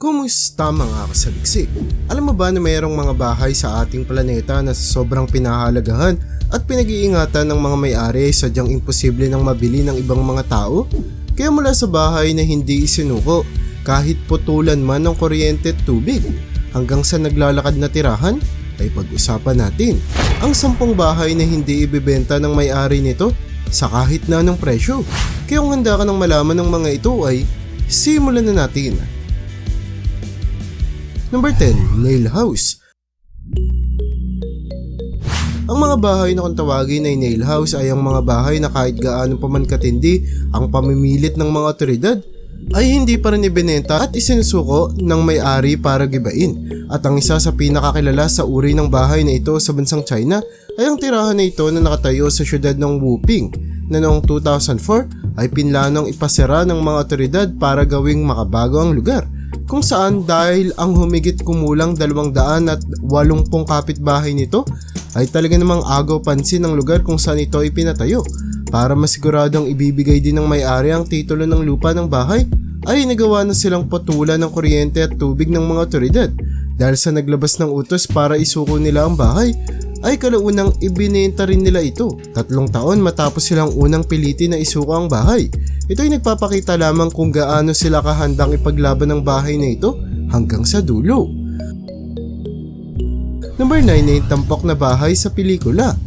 Kumusta mga kasaliksik? Alam mo ba na mayroong mga bahay sa ating planeta na sobrang pinahalagahan at pinag-iingatan ng mga may-ari ay sadyang imposible nang mabili ng ibang mga tao? Kaya mula sa bahay na hindi isinuko, kahit putulan man ng kuryente at tubig, hanggang sa naglalakad na tirahan, ay pag-usapan natin ang sampung bahay na hindi ibibenta ng may-ari nito sa kahit na anong presyo. Kaya kung handa ka ng malaman ng mga ito ay simulan na natin. Number 10, Nail House. Ang mga bahay na kung tawagin ay nail house ay ang mga bahay na kahit gaano pa man katindi ang pamimilit ng mga otoridad ay hindi pa rin ibinenta at isinusuko ng may-ari para gibain. At ang isa sa pinakakilala sa uri ng bahay na ito sa bansang China ay ang tirahan na ito na nakatayo sa syudad ng Wuping na noong 2004 ay pinlanong ipasira ng mga otoridad para gawing makabago ang lugar kung saan dahil ang humigit kumulang 280 kapitbahay nito ay talaga namang agaw pansin ng lugar kung saan ito ipinatayo para masiguradong ibibigay din ng may-ari ang titulo ng lupa ng bahay ay nagawa na silang patulan ng kuryente at tubig ng mga otoridad dahil sa naglabas ng utos para isuko nila ang bahay ay kalaunang ibinenta rin nila ito. Tatlong taon matapos silang unang pilitin na isuko ang bahay. Ito ay nagpapakita lamang kung gaano sila kahandang ipaglaban ng bahay na ito hanggang sa dulo. Number 9 ay tampok na bahay sa pelikula.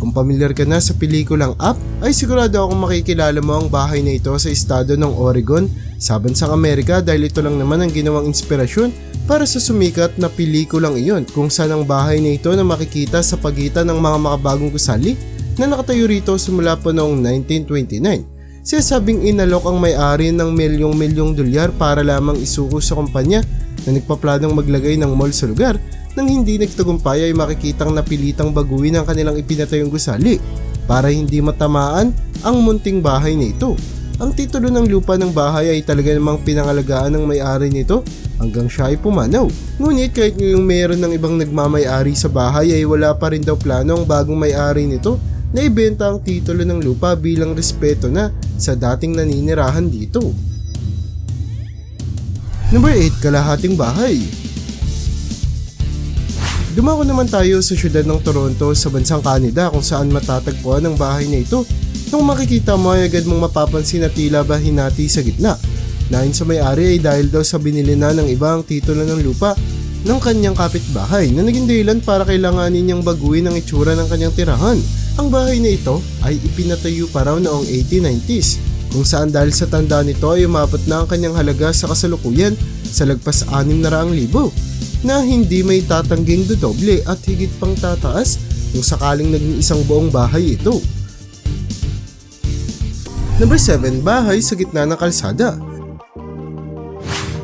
Kung pamilyar ka na sa pelikulang Up, ay sigurado akong makikilala mo ang bahay na ito sa estado ng Oregon sa bansang Amerika dahil ito lang naman ang ginawang inspirasyon para sa sumikat na pelikulang iyon kung saan ang bahay na ito na makikita sa pagitan ng mga makabagong gusali na nakatayo rito simula pa noong 1929. Sinasabing inalok ang may-ari ng milyong-milyong dolyar para lamang isuko sa kumpanya na nagpaplanong maglagay ng mall sa lugar nang hindi nagtagumpay ay makikitang napilitang baguhin ang kanilang ipinatayong gusali para hindi matamaan ang munting bahay na ito. Ang titulo ng lupa ng bahay ay talaga namang pinangalagaan ng may-ari nito hanggang siya ay pumanaw. Ngunit kahit ngayong meron ng ibang nagmamay-ari sa bahay ay wala pa rin daw plano ang bagong may-ari nito na ibenta ang titulo ng lupa bilang respeto na sa dating naninirahan dito. Number 8, kalahating bahay. Dumako naman tayo sa syudad ng Toronto sa bansang Canada kung saan matatagpuan ang bahay na ito. Nung makikita mo ay agad mong mapapansin na tila ba hinati sa gitna. Nahin sa may-ari ay dahil daw sa binili na ng ibang titulo ng lupa ng kanyang kapitbahay na naging dahilan para kailanganin niyang baguhin ang itsura ng kanyang tirahan. Ang bahay na ito ay ipinatayo pa raw noong 1890s kung saan dahil sa tanda nito ay umabot na ang kanyang halaga sa kasalukuyan sa lagpas 600,000 na hindi may tatangging dodoble at higit pang tataas kung sakaling naging isang buong bahay ito. Number 7, bahay sa gitna ng kalsada.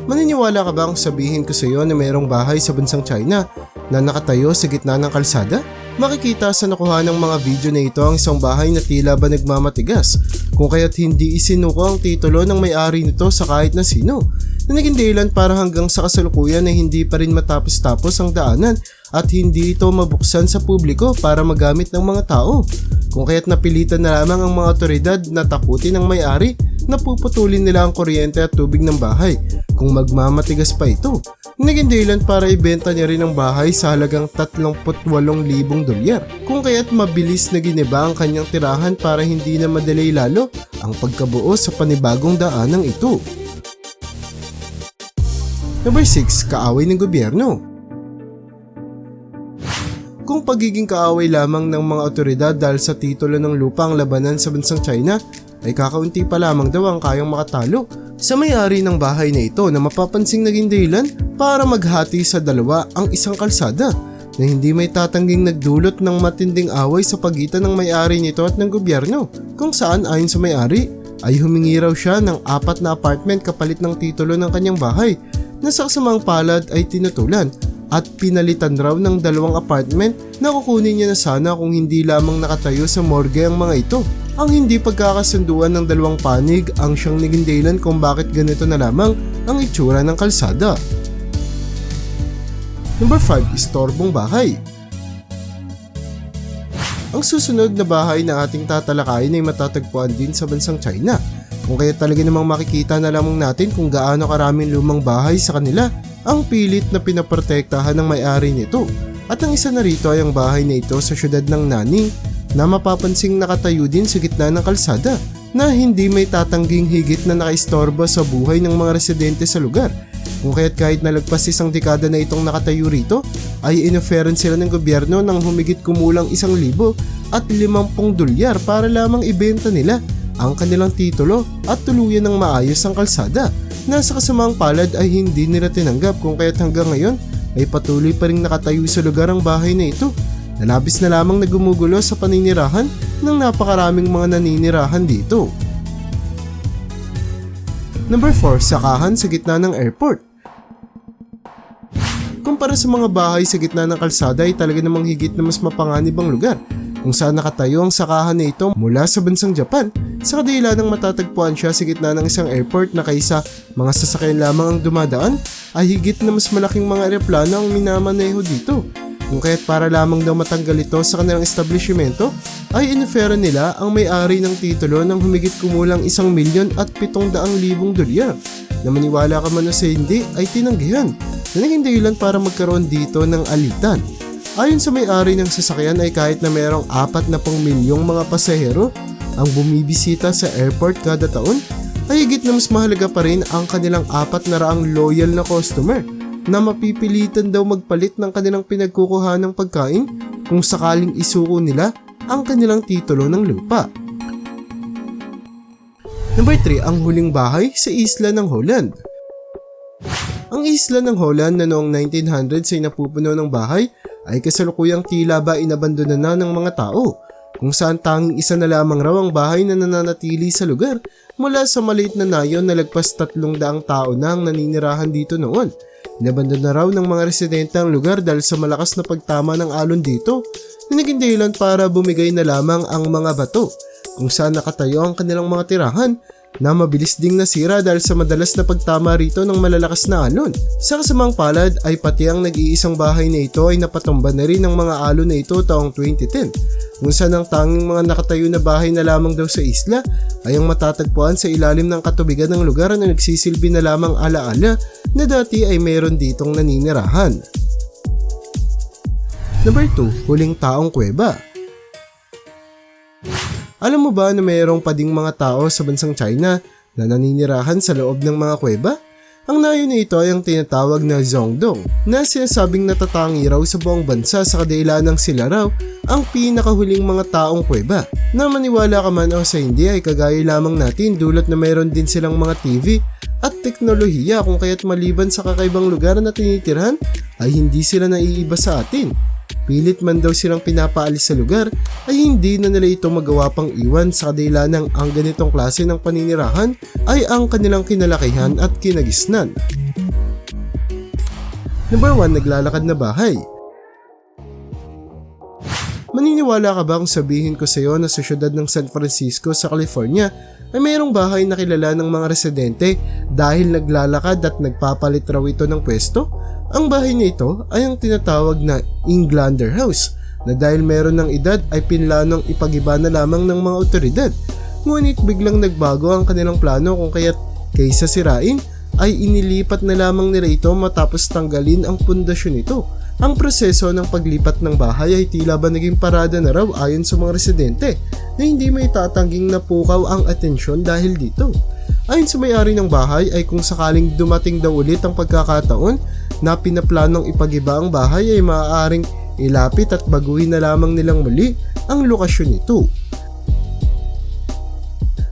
Maniniwala ka ba kung sabihin ko sa iyo na mayroong bahay sa bansang China na nakatayo sa gitna ng kalsada? Makikita sa nakuha ng mga video na ito ang isang bahay na tila ba nagmamatigas kung kaya't hindi isinuko ang titulo ng may-ari nito sa kahit na sino na naging dahilan para hanggang sa kasalukuyan na hindi pa rin matapos-tapos ang daanan at hindi ito mabuksan sa publiko para magamit ng mga tao. Kung kaya't napilitan na lamang ang mga otoridad na takutin ang may-ari na puputulin nila ang kuryente at tubig ng bahay kung magmamatigas pa ito naging dahilan para ibenta niya rin ang bahay sa halagang 38,000 dolyar. Kung kaya't mabilis na giniba ang kanyang tirahan para hindi na madelay lalo ang pagkabuo sa panibagong daanang ito. Number 6, kaaway ng gobyerno. Kung pagiging kaaway lamang ng mga otoridad dahil sa titulo ng lupa ang labanan sa bansang China, ay kakaunti pa lamang daw ang kayang makatalo sa may-ari ng bahay na ito na mapapansing naging dahilan para maghati sa dalawa ang isang kalsada na hindi may tatangging nagdulot ng matinding away sa pagitan ng may-ari nito at ng gobyerno kung saan ayon sa may-ari ay humingi raw siya ng apat na apartment kapalit ng titulo ng kanyang bahay na sa kasamang palad ay tinutulan at pinalitan raw ng dalawang apartment na kukunin niya na sana kung hindi lamang nakatayo sa morgue ang mga ito. Ang hindi pagkakasunduan ng dalawang panig ang siyang naging kung bakit ganito na lamang ang itsura ng kalsada. Number 5, istorbong bahay. Ang susunod na bahay na ating tatalakayin ay matatagpuan din sa bansang China Kung kaya talaga namang makikita na lamang natin kung gaano karaming lumang bahay sa kanila ang pilit na pinaprotektahan ng may-ari nito. At ang isa na rito ay ang bahay na ito sa syudad ng Nani na mapapansing nakatayo din sa gitna ng kalsada na hindi may tatangging higit na nakaistorbo sa buhay ng mga residente sa lugar. Kung kaya't kahit nalagpas isang dekada na itong nakatayo rito, ay inoferan sila ng gobyerno ng humigit kumulang isang libo at limampung dolyar para lamang ibenta nila ang kanilang titulo at tuluyan ng maayos ang kalsada. Nasa kasamang palad ay hindi nila tinanggap kung kaya't hanggang ngayon ay patuloy pa rin nakatayo sa lugar ang bahay na ito. Nalabis na lamang na gumugulo sa paninirahan ng napakaraming mga naninirahan dito. Number 4, sakahan sa gitna ng airport. Kumpara sa mga bahay sa gitna ng kalsada ay talaga namang higit na mas mapanganib ang lugar kung saan nakatayo ang sakahan na ito mula sa bansang Japan sa kadila ng matatagpuan siya sa gitna ng isang airport na kaysa mga sasakyan lamang ang dumadaan ay higit na mas malaking mga eroplano ang minamaneho dito. Kaya't para lamang daw matanggal ito sa kanilang establishmento ay inofera nila ang may-ari ng titulo ng humigit kumulang isang milyon at pitong daang libong dolyar. Na maniwala ka man o sa hindi ay tinanggihan na naging dahilan para magkaroon dito ng alitan. Ayon sa may-ari ng sasakyan ay kahit na merong apat na pang milyong mga pasahero ang bumibisita sa airport kada taon, ay higit na mas mahalaga pa rin ang kanilang apat na raang loyal na customer na mapipilitan daw magpalit ng kanilang pinagkukuha ng pagkain kung sakaling isuko nila ang kanilang titulo ng lupa. Number 3, ang huling bahay sa isla ng Holland. Ang isla ng Holland na noong 1900s ay napupuno ng bahay ay kasalukuyang tila ba inabandona na ng mga tao kung saan tanging isa na lamang raw ang bahay na nananatili sa lugar mula sa maliit na nayon na lagpas tatlong daang tao na ang naninirahan dito noon. Inabandon na raw ng mga residente ang lugar dahil sa malakas na pagtama ng alon dito na naging dahilan para bumigay na lamang ang mga bato kung saan nakatayo ang kanilang mga tirahan na mabilis ding nasira dahil sa madalas na pagtama rito ng malalakas na alon. Sa kasamang palad ay pati ang nag-iisang bahay na ito ay napatumba na rin ng mga alon na ito taong 2010 kung saan ang tanging mga nakatayo na bahay na lamang daw sa isla ay ang matatagpuan sa ilalim ng katubigan ng lugar na nagsisilbi na lamang alaala na dati ay mayroon ditong naninirahan. Number 2, huling taong kuweba. Alam mo ba na mayroong pading mga tao sa bansang China na naninirahan sa loob ng mga kuweba? Ang nayo na ito ay ang tinatawag na Zongdong na sinasabing natatangi raw sa buong bansa sa kadahilan ng sila raw ang pinakahuling mga taong kuweba. Na maniwala ka man o sa hindi ay kagaya lamang natin dulot na mayroon din silang mga TV at teknolohiya kung kaya't maliban sa kakaibang lugar na tinitirhan ay hindi sila naiiba sa atin. Pilit man daw silang pinapaalis sa lugar ay hindi na nila ito magawa pang iwan sa kadila ng ang ganitong klase ng paninirahan ay ang kanilang kinalakihan at kinagisnan. Number 1, naglalakad na bahay. Maniniwala ka ba kung sabihin ko sa iyo na sa syudad ng San Francisco sa California ay mayroong bahay na kilala ng mga residente dahil naglalakad at nagpapalit raw ito ng pwesto? Ang bahay na ito ay ang tinatawag na Englander House na dahil meron ng edad ay pinlanong ipagiba na lamang ng mga otoridad. Ngunit biglang nagbago ang kanilang plano kung kaya't kaysa sirain ay inilipat na lamang nila ito matapos tanggalin ang pundasyon nito. Ang proseso ng paglipat ng bahay ay tila ba naging parada na raw ayon sa mga residente na hindi may tatangging napukaw ang atensyon dahil dito. Ayon sa may-ari ng bahay ay kung sakaling dumating daw ulit ang pagkakataon na pinaplanong ipagiba ang bahay ay maaaring ilapit at baguhin na lamang nilang muli ang lokasyon nito.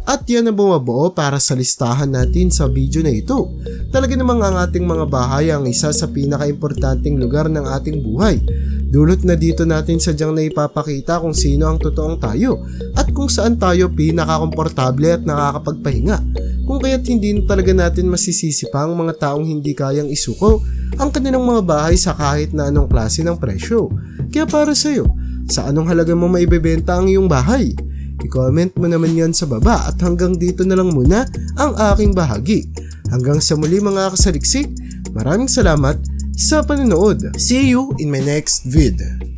At yan ang bumabuo para sa listahan natin sa video na ito. Talaga namang ang ating mga bahay ang isa sa pinakaimportanteng lugar ng ating buhay. Dulot na dito natin sadyang na ipapakita kung sino ang totoong tayo at kung saan tayo pinakakomportable at nakakapagpahinga. Kung kaya't hindi na talaga natin masisisi pa ang mga taong hindi kayang isuko ang kanilang mga bahay sa kahit na anong klase ng presyo. Kaya para sa'yo, sa anong halaga mo maibebenta ang iyong bahay? I-comment mo naman yan sa baba at hanggang dito na lang muna ang aking bahagi. Hanggang sa muli mga kasaliksik, maraming salamat sa panonood. See you in my next vid.